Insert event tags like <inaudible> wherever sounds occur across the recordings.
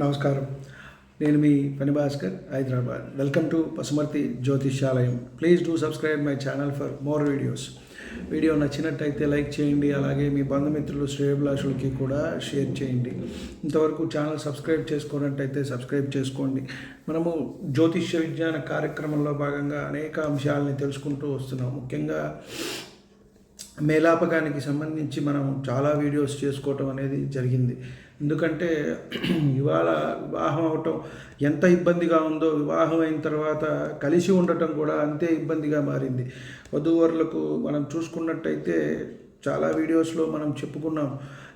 నమస్కారం. నేను మీ పని భాస్కర్ హైదరాబాద్. వెల్కమ్ టు పసుమర్తి జ్యోతిష్యాలయం. Please do subscribe my channel for more videos. Video నచ్చినట్టయితే లైక్ చేయండి అలాగే మీ బంధుమిత్రులు శ్రేయభిలాషులకి కూడా షేర్ చేయండి. ఇంతవరకు ఛానల్ సబ్స్క్రైబ్ చేసుకున్నట్టయితే సబ్స్క్రైబ్ చేసుకోండి. మనము జ్యోతిష్య విజ్ఞాన కార్యక్రమంలో భాగంగా అనేక అంశాలని తెలుసుకుంటూ వస్తున్నాం ముఖ్యంగా మేలాపకానికి సంబంధించి మనం చాలా వీడియోస్ చేసుకోవటం అనేది జరిగింది. ఎందుకంటే <clears throat> ఇవాళ వివాహం అవటం ఎంత ఇబ్బందిగా ఉందో వివాహం అయిన తర్వాత కలిసి ఉండటం కూడా అంతే ఇబ్బందిగా మారింది. వధూవరులకు మనం చూసుకున్నట్టయితే చాలా వీడియోస్లో మనం చెప్పుకున్నాం.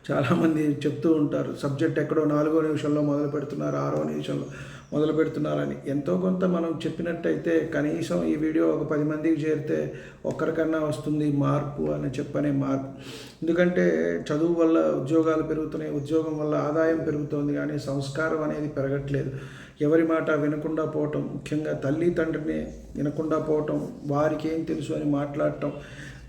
చాలామంది చెప్తూ ఉంటారు సబ్జెక్ట్ ఎక్కడో నాలుగో నిమిషంలో మొదలు పెడుతున్నారు ఆరో నిమిషంలో మొదలు పెడుతున్నారని. ఎంతో కొంత మనం చెప్పినట్టయితే కనీసం ఈ వీడియో ఒక పది మందికి చేరితే ఒక్కరికన్నా వస్తుంది మార్పు అని చెప్పనే మార్పు. ఎందుకంటే చదువు వల్ల ఉద్యోగాలు పెరుగుతున్నాయి ఉద్యోగం వల్ల ఆదాయం పెరుగుతోంది కానీ సంస్కారం అనేది పెరగట్లేదు. ఎవరి మాట వినకుండా పోవటం ముఖ్యంగా తల్లి తండ్రిని వినకుండా పోవటం వారికి ఏం తెలుసు అని మాట్లాడటం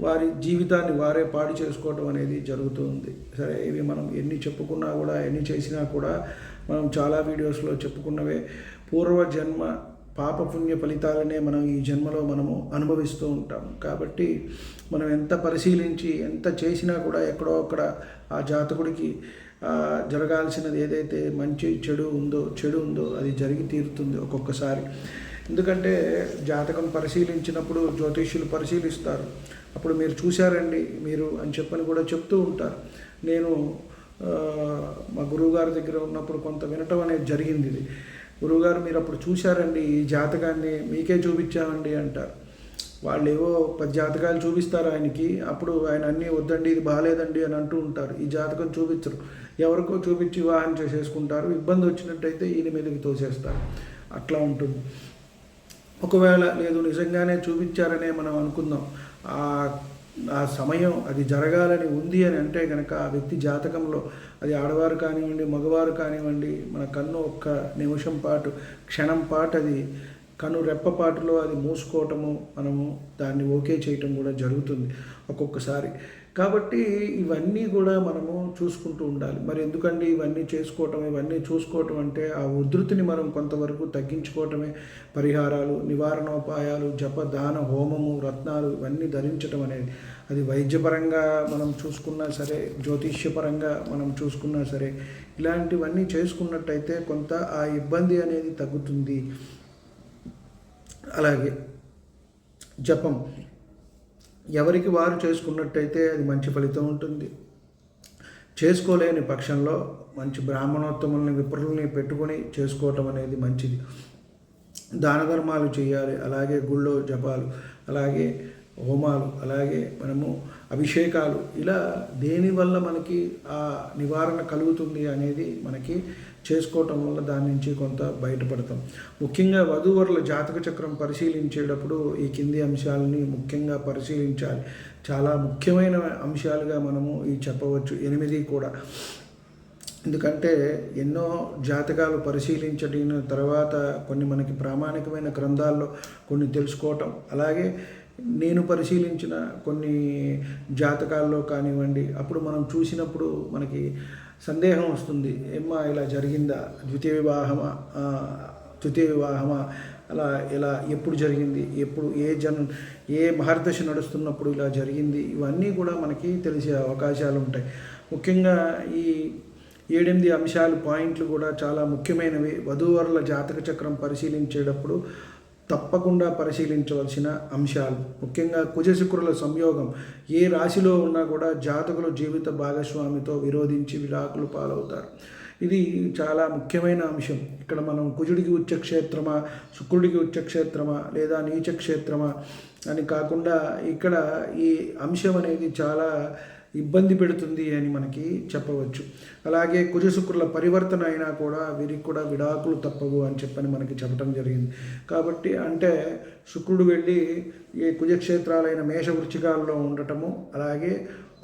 వారి జీవితాన్ని వారే పాడు చేసుకోవటం అనేది జరుగుతుంది. సరే ఇవి మనం ఎన్ని చెప్పుకున్నా కూడా ఎన్ని చేసినా కూడా మనం చాలా వీడియోస్లో చెప్పుకున్నవే. పూర్వజన్మ పాపపుణ్య ఫలితాలనే మనం ఈ జన్మలో మనము అనుభవిస్తూ ఉంటాం. కాబట్టి మనం ఎంత పరిశీలించి ఎంత చేసినా కూడా ఎక్కడో అక్కడ ఆ జాతకుడికి జరగాల్సినది ఏదైతే మంచి చెడు ఉందో చెడు ఉందో అది జరిగి తీరుతుంది ఒక్కొక్కసారి. ఎందుకంటే జాతకం పరిశీలించినప్పుడు జ్యోతిష్యులు పరిశీలిస్తారు. అప్పుడు మీరు చూశారండి మీరు అని చెప్పని కూడా చెప్తూ ఉంటారు. నేను మా గురువుగారి దగ్గర ఉన్నప్పుడు కొంత వినటం అనేది జరిగింది ఇది. గురువుగారు మీరు అప్పుడు చూశారండి ఈ జాతకాన్ని మీకే చూపించామండి అంటారు. వాళ్ళు ఏవో పది జాతకాలు చూపిస్తారు ఆయనకి అప్పుడు ఆయన అన్నీ వద్దండి ఇది బాగాలేదండి అని అంటూ ఉంటారు. ఈ జాతకం చూపించరు. ఎవరికో చూపించి వివాహం చేసేసుకుంటారు ఇబ్బంది వచ్చినట్టయితే ఈయన మీదకి తోసేస్తారు. అట్లా ఉంటుంది. ఒకవేళ లేదు నిజంగానే చూపించారనే మనం అనుకుందాం. ఆ సమయం అది జరగాలని ఉంది అని అంటే కనుక ఆ వ్యక్తి జాతకంలో అది ఆడవారు కానివ్వండి మగవారు కానివ్వండి మన కన్ను ఒక్క నిమిషం పాటు క్షణం పాటు అది కను రెప్పపాటులో అది మూసుకోవటము మనము దాన్ని ఓకే చేయటం కూడా జరుగుతుంది. ఒక్కొక్కసారి కాబట్టి ఇవన్నీ కూడా మనము చూసుకుంటూ ఉండాలి. మరి ఎందుకండి ఇవన్నీ చేసుకోవటం ఇవన్నీ చూసుకోవటం అంటే ఆ ఉధృతిని మనం కొంతవరకు తగ్గించుకోవటమే. పరిహారాలు నివారణోపాయాలు జప దాన హోమము రత్నాలు ఇవన్నీ ధరించటం అనేది. అది వైద్యపరంగా మనం చూసుకున్నా సరే జ్యోతిష్యపరంగా మనం చూసుకున్నా సరే ఇలాంటివన్నీ చేసుకున్నట్టయితే కొంత ఆ ఇబ్బంది అనేది తగ్గుతుంది. అలాగే జపం. ఎవరికి వారు చేసుకున్నట్టయితే అది మంచి ఫలితం ఉంటుంది. చేసుకోలేని పక్షంలో మంచి బ్రాహ్మణోత్తముల్ని విప్రుల్ని పెట్టుకొని చేసుకోవటం అనేది మంచిది. దాన ధర్మాలు చేయాలి. అలాగే గుళ్ళో జపాలు అలాగే హోమాలు అలాగే మనము అభిషేకాలు. ఇలా దేనివల్ల మనకి ఆ నివారణ కలుగుతుంది అనేది మనకి చేసుకోవటం వల్ల దాని నుంచి కొంత బయటపడతాం. ముఖ్యంగా వధూవరుల జాతక చక్రం పరిశీలించేటప్పుడు ఈ కింది అంశాలని ముఖ్యంగా పరిశీలించాలి. చాలా ముఖ్యమైన అంశాలుగా మనము ఈ చెప్పవచ్చు. ఎనిమిది కూడా. ఎందుకంటే ఎన్నో జాతకాలు పరిశీలించడిన తర్వాత కొన్ని మనకి ప్రామాణికమైన గ్రంథాల్లో కొన్ని తెలుసుకోవటం. అలాగే నేను పరిశీలించిన కొన్ని జాతకాల్లో కానివ్వండి అప్పుడు మనం చూసినప్పుడు మనకి సందేహం వస్తుంది. ఏమ్మా ఇలా జరిగిందా? ద్వితీయ వివాహమా? తృతీయ వివాహమా? అలా ఇలా ఎప్పుడు జరిగింది? ఎప్పుడు ఏ జన్ ఏ మహర్దశ నడుస్తున్నప్పుడు ఇలా జరిగింది? ఇవన్నీ కూడా మనకి తెలిసే అవకాశాలు ఉంటాయి. ముఖ్యంగా ఈ ఏడెనిమిది అంశాలు పాయింట్లు కూడా చాలా ముఖ్యమైనవి. వధూవరుల జాతక చక్రం పరిశీలించేటప్పుడు తప్పకుండా పరిశీలించవలసిన అంశాలు. ముఖ్యంగా కుజశుక్రుల సంయోగం. ఏ రాశిలో ఉన్నా కూడా జాతకులు జీవిత భాగస్వామితో విరోధించి విడాకులు పాలవుతారు. ఇది చాలా ముఖ్యమైన అంశం. ఇక్కడ మనం కుజుడికి ఉచ్చక్షేత్రమా శుక్రుడికి ఉచ్చక్షేత్రమా లేదా నీచక్షేత్రమా అని కాకుండా ఇక్కడ ఈ అంశం అనేది చాలా ఇబ్బంది పెడుతుంది అని మనకి చెప్పవచ్చు. అలాగే కుజశుక్రుల పరివర్తన అయినా కూడా వీరికి కూడా విడాకులు తప్పవు అని చెప్పని మనకి చెప్పడం జరిగింది. కాబట్టి అంటే శుక్రుడు వెళ్ళి ఏ కుజక్షేత్రాలైన మేష వృచ్చికాలలో ఉండటము అలాగే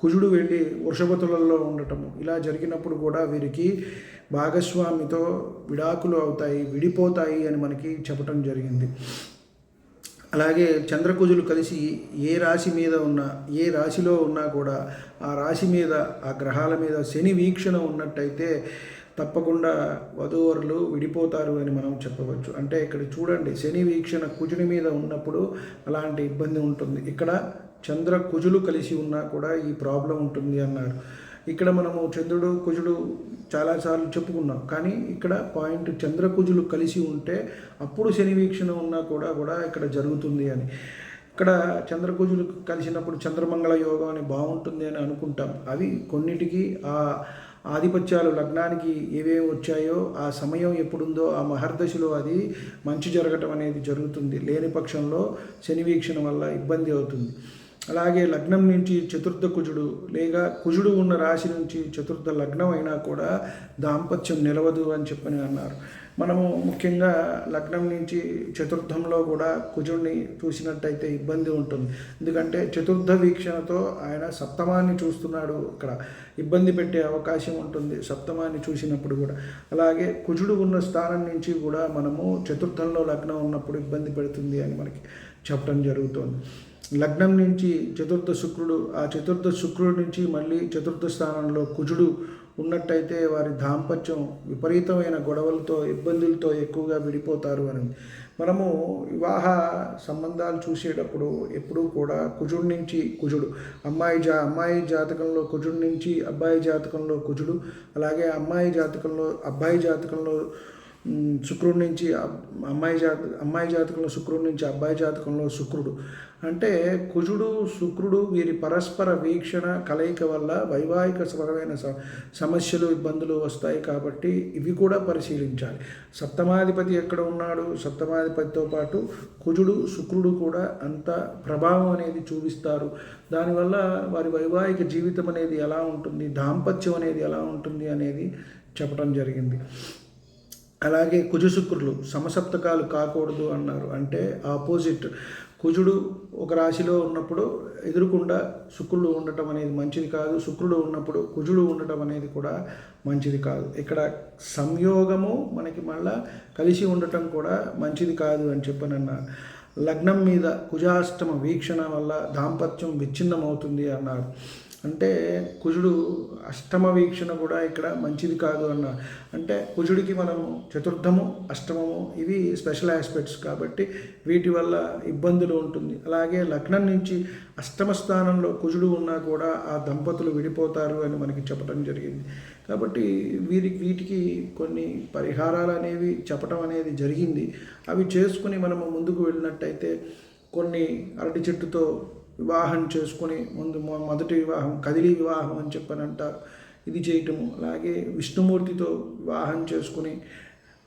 కుజుడు వెళ్ళి వృషభతులలో ఉండటము ఇలా జరిగినప్పుడు కూడా వీరికి భాగస్వామితో విడాకులు అవుతాయి విడిపోతాయి అని మనకి చెప్పటం జరిగింది. అలాగే చంద్రకుజులు కలిసి ఏ రాశి మీద ఉన్నా ఏ రాశిలో ఉన్నా కూడా ఆ రాశి మీద ఆ గ్రహాల మీద శని వీక్షణ ఉన్నట్టయితే తప్పకుండా వధూవరులు విడిపోతారు అని మనం చెప్పవచ్చు. అంటే ఇక్కడ చూడండి శని వీక్షణ కుజుని మీద ఉన్నప్పుడు అలాంటి ఇబ్బంది ఉంటుంది. ఇక్కడ చంద్ర కుజులు కలిసి ఉన్నా కూడా ఈ ప్రాబ్లం ఉంటుంది అన్నారు ఇక్కడ మనము చంద్రుడు కుజుడు చాలాసార్లు చెప్పుకున్నాం. కానీ ఇక్కడ పాయింట్ చంద్రకుజులు కలిసి ఉంటే అప్పుడు శని వీక్షణ ఉన్నా కూడా కూడా ఇక్కడ జరుగుతుంది అని. ఇక్కడ చంద్రకుజులు కలిసినప్పుడు చంద్రమంగళ యోగం అని బాగుంటుంది అని అనుకుంటాం. అవి కొన్నిటికి ఆ ఆధిపత్యాలు లగ్నానికి ఏవేవి వచ్చాయో ఆ సమయం ఎప్పుడుందో ఆ మహర్దశలో అది మంచి జరగటం అనేది జరుగుతుంది. లేని పక్షంలో శని వీక్షణ వల్ల ఇబ్బంది అవుతుంది. అలాగే లగ్నం నుంచి చతుర్థ కుజుడు లేదా కుజుడు ఉన్న రాశి నుంచి చతుర్థ లగ్నం అయినా కూడా దాంపత్యం నిలవదు అని చెప్పని అన్నారు. మనము ముఖ్యంగా లగ్నం నుంచి చతుర్థంలో కూడా కుజుడిని చూసినట్టయితే ఇబ్బంది ఉంటుంది. ఎందుకంటే చతుర్థ వీక్షణతో ఆయన సప్తమాన్ని చూస్తున్నాడు ఇక్కడ ఇబ్బంది పెట్టే అవకాశం ఉంటుంది సప్తమాన్ని చూసినప్పుడు కూడా. అలాగే కుజుడు ఉన్న స్థానం నుంచి కూడా మనము చతుర్థంలో లగ్నం ఉన్నప్పుడు ఇబ్బంది పెడుతుంది అని మనకి చెప్పడం జరుగుతుంది. లగ్నం నుంచి చతుర్థ శుక్రుడు ఆ చతుర్థ శుక్రుడు నుంచి మళ్ళీ చతుర్థ స్థానంలో కుజుడు ఉన్నట్టయితే వారి దాంపత్యం విపరీతమైన గొడవలతో ఇబ్బందులతో ఎక్కువగా విడిపోతారు అని. మనము వివాహ సంబంధాలు చూసేటప్పుడు ఎప్పుడూ కూడా కుజుడు నుంచి కుజుడు అమ్మాయి జా అమ్మాయి జాతకంలో కుజుడు నుంచి అబ్బాయి జాతకంలో కుజుడు అలాగే అమ్మాయి జాతకంలో అబ్బాయి జాతకంలో శుక్రుడి నుంచి అమ్మాయి జాత అమ్మాయి జాతకంలో శుక్రుడి నుంచి అబ్బాయి జాతకంలో శుక్రుడు. అంటే కుజుడు శుక్రుడు వీరి పరస్పర వీక్షణ కలయిక వల్ల వైవాహిక పరమైన సమస్యలు ఇబ్బందులు వస్తాయి కాబట్టి ఇవి కూడా పరిశీలించాలి. సప్తమాధిపతి ఎక్కడ ఉన్నాడు? సప్తమాధిపతితో పాటు కుజుడు శుక్రుడు కూడా అంత ప్రభావం అనేది చూపిస్తారు. దానివల్ల వారి వైవాహిక జీవితం అనేది ఎలా ఉంటుంది? దాంపత్యం అనేది ఎలా ఉంటుంది అనేది చెప్పడం జరిగింది. అలాగే కుజు శుక్రులు సమసప్తకాలు కాకూడదు అన్నారు. అంటే ఆపోజిట్. కుజుడు ఒక రాశిలో ఉన్నప్పుడు ఎదురుకుండా శుక్రుడు ఉండటం అనేది మంచిది కాదు. శుక్రుడు ఉన్నప్పుడు కుజుడు ఉండటం అనేది కూడా మంచిది కాదు. ఇక్కడ సంయోగము మనకి మళ్ళా కలిసి ఉండటం కూడా మంచిది కాదు అని చెప్పనన్నారు. లగ్నం మీద కుజాష్టమ వీక్షణ వల్ల దాంపత్యం విచ్ఛిన్నమవుతుంది అన్నారు. అంటే కుజుడు అష్టమ వీక్షణ కూడా ఇక్కడ మంచిది కాదు అన్న. అంటే కుజుడికి మనము చతుర్థము అష్టమము ఇవి స్పెషల్ ఆస్పెక్ట్స్ కాబట్టి వీటి వల్ల ఇబ్బందులు ఉంటుంది. అలాగే లగ్నం నుంచి అష్టమ స్థానంలో కుజుడు ఉన్నా కూడా ఆ దంపతులు విడిపోతారు అని మనకి చెప్పడం జరిగింది. కాబట్టి వీరి వీటికి కొన్ని పరిహారాలు అనేవి చెప్పడం అనేది జరిగింది. అవి చేసుకుని మనము ముందుకు వెళ్ళినట్టయితే కొన్ని అరటి చెట్టుతో వివాహం చేసుకొని ముందు మొదటి వివాహం కదిలి వివాహం అని చెప్పని అంటారు ఇది చేయటము. అలాగే విష్ణుమూర్తితో వివాహం చేసుకుని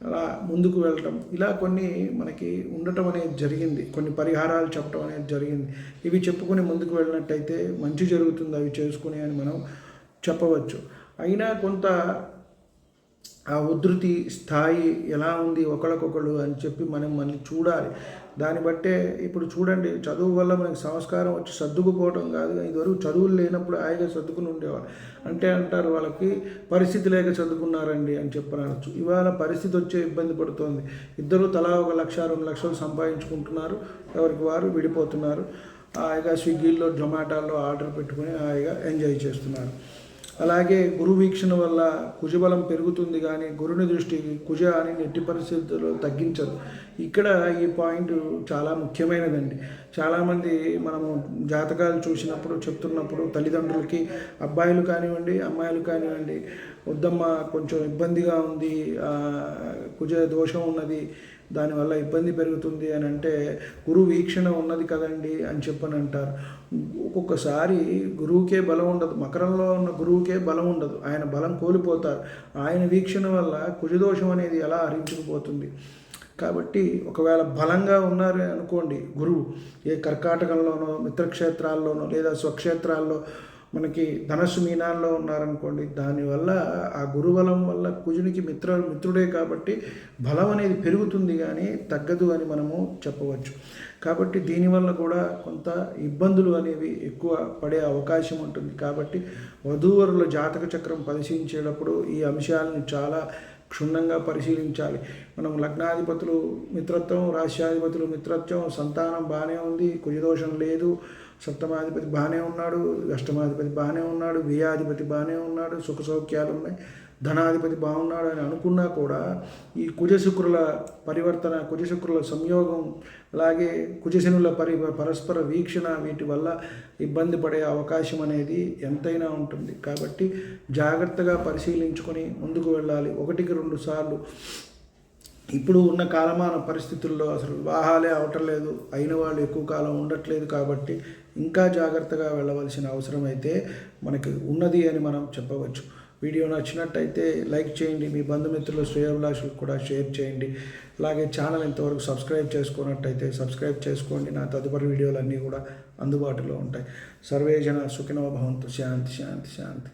అలా ముందుకు వెళ్ళటం. ఇలా కొన్ని మనకి ఉండటం అనేది జరిగింది. కొన్ని పరిహారాలు చెప్పడం అనేది జరిగింది. ఇవి చెప్పుకొని ముందుకు వెళ్ళినట్టయితే మంచి జరుగుతుంది అవి చేసుకుని అని మనం చెప్పవచ్చు. అయినా కొంత ఆ ఉధృతి స్థాయి ఎలా ఉంది ఒకళ్ళకొకళ్ళు అని చెప్పి మనం మళ్ళీ చూడాలి. దాన్ని బట్టే ఇప్పుడు చూడండి చదువు వల్ల మనకి సంస్కారం వచ్చి సర్దుకుపోవడం కాదు. ఇదివరకు చదువులు లేనప్పుడు హాయిగా సర్దుకుని ఉండేవాళ్ళు. అంటే అంటారు వాళ్ళకి పరిస్థితి లేక చదువుకున్నారండి అని చెప్పనవచ్చు ఇవాళ పరిస్థితి వచ్చే ఇబ్బంది పడుతోంది. ఇద్దరు తలా ఒక లక్ష రెండు లక్షలు సంపాదించుకుంటున్నారు. ఎవరికి వారు విడిపోతున్నారు. హాయిగా స్విగ్గీల్లో జొమాటోలో ఆర్డర్ పెట్టుకుని హాయిగా ఎంజాయ్ చేస్తున్నారు. అలాగే గురు వీక్షణ వల్ల కుజబలం పెరుగుతుంది కానీ గురుని దృష్టి కుజ అని నెట్టి పరిస్థితుల్లో తగ్గించదు. ఇక్కడ ఈ పాయింట్ చాలా ముఖ్యమైనదండి. చాలామంది మనము జాతకాలు చూసినప్పుడు చెప్తున్నప్పుడు తల్లిదండ్రులకి అబ్బాయిలు కానివ్వండి అమ్మాయిలు కానివ్వండి వద్దమ్మ కొంచెం ఇబ్బందిగా ఉంది కుజ దోషం ఉన్నది దానివల్ల ఇబ్బంది పెరుగుతుంది అని అంటే గురువు వీక్షణ ఉన్నది కదండి అని చెప్పని అంటారు. ఒక్కొక్కసారి గురువుకే బలం ఉండదు. మకరంలో ఉన్న గురువుకే బలం ఉండదు. ఆయన బలం కోల్పోతారు. ఆయన వీక్షణ వల్ల కుజదోషం అనేది ఎలా హరించుకుపోతుంది? కాబట్టి ఒకవేళ బలంగా ఉన్నారు అనుకోండి గురువు ఏ కర్కాటకంలోనో మిత్రక్షేత్రాల్లోనో లేదా స్వక్షేత్రాల్లో మనకి ధనస్సు మీనాల్లో ఉన్నారనుకోండి దానివల్ల ఆ గురుబలం వల్ల కుజునికి మిత్ర మిత్రుడే కాబట్టి బలం అనేది పెరుగుతుంది కానీ తగ్గదు అని మనము చెప్పవచ్చు. కాబట్టి దీనివల్ల కూడా కొంత ఇబ్బందులు అనేవి ఎక్కువ పడే అవకాశం ఉంటుంది. కాబట్టి వధూవరుల జాతక చక్రం పరిశీలించేటప్పుడు ఈ అంశాలను చాలా క్షుణ్ణంగా పరిశీలించాలి. మనం లగ్నాధిపతులు మిత్రత్వం రాష్ట్రాధిపతులు మిత్రత్వం సంతానం బాగానే ఉంది కుజదోషం లేదు సప్తమాధిపతి బాగానే ఉన్నాడు అష్టమాధిపతి బాగానే ఉన్నాడు వ్యయాధిపతి బాగానే ఉన్నాడు సుఖ సౌఖ్యాలు ఉన్నాయి ధనాధిపతి బాగున్నాడు అని అనుకున్నా కూడా ఈ కుజశుక్రుల పరివర్తన కుజశుక్రుల సంయోగం అలాగే కుజశనుల పరి పరస్పర వీక్షణ వీటి వల్ల ఇబ్బంది పడే అవకాశం అనేది ఎంతైనా ఉంటుంది. కాబట్టి జాగ్రత్తగా పరిశీలించుకొని ముందుకు వెళ్ళాలి. ఒకటికి రెండు సార్లు ఇప్పుడు ఉన్న కాలమాన పరిస్థితుల్లో అసలు వివాహాలే అవటం లేదు. అయిన వాళ్ళు ఎక్కువ కాలం ఉండట్లేదు కాబట్టి ఇంకా జాగ్రత్తగా వెళ్ళవలసిన అవసరం అయితే మనకి ఉన్నది అని మనం చెప్పవచ్చు. వీడియో నచ్చినట్టయితే లైక్ చేయండి. మీ బంధుమిత్రులు శ్రేయోభిలాషులకు కూడా షేర్ చేయండి. అలాగే ఛానల్ ఇంతవరకు సబ్స్క్రైబ్ చేసుకున్నట్టయితే సబ్స్క్రైబ్ చేసుకోండి. నా తదుపరి వీడియోలన్నీ కూడా అందుబాటులో ఉంటాయి. సర్వేజన సుఖినో భవంతు. శాంతి శాంతి శాంతి.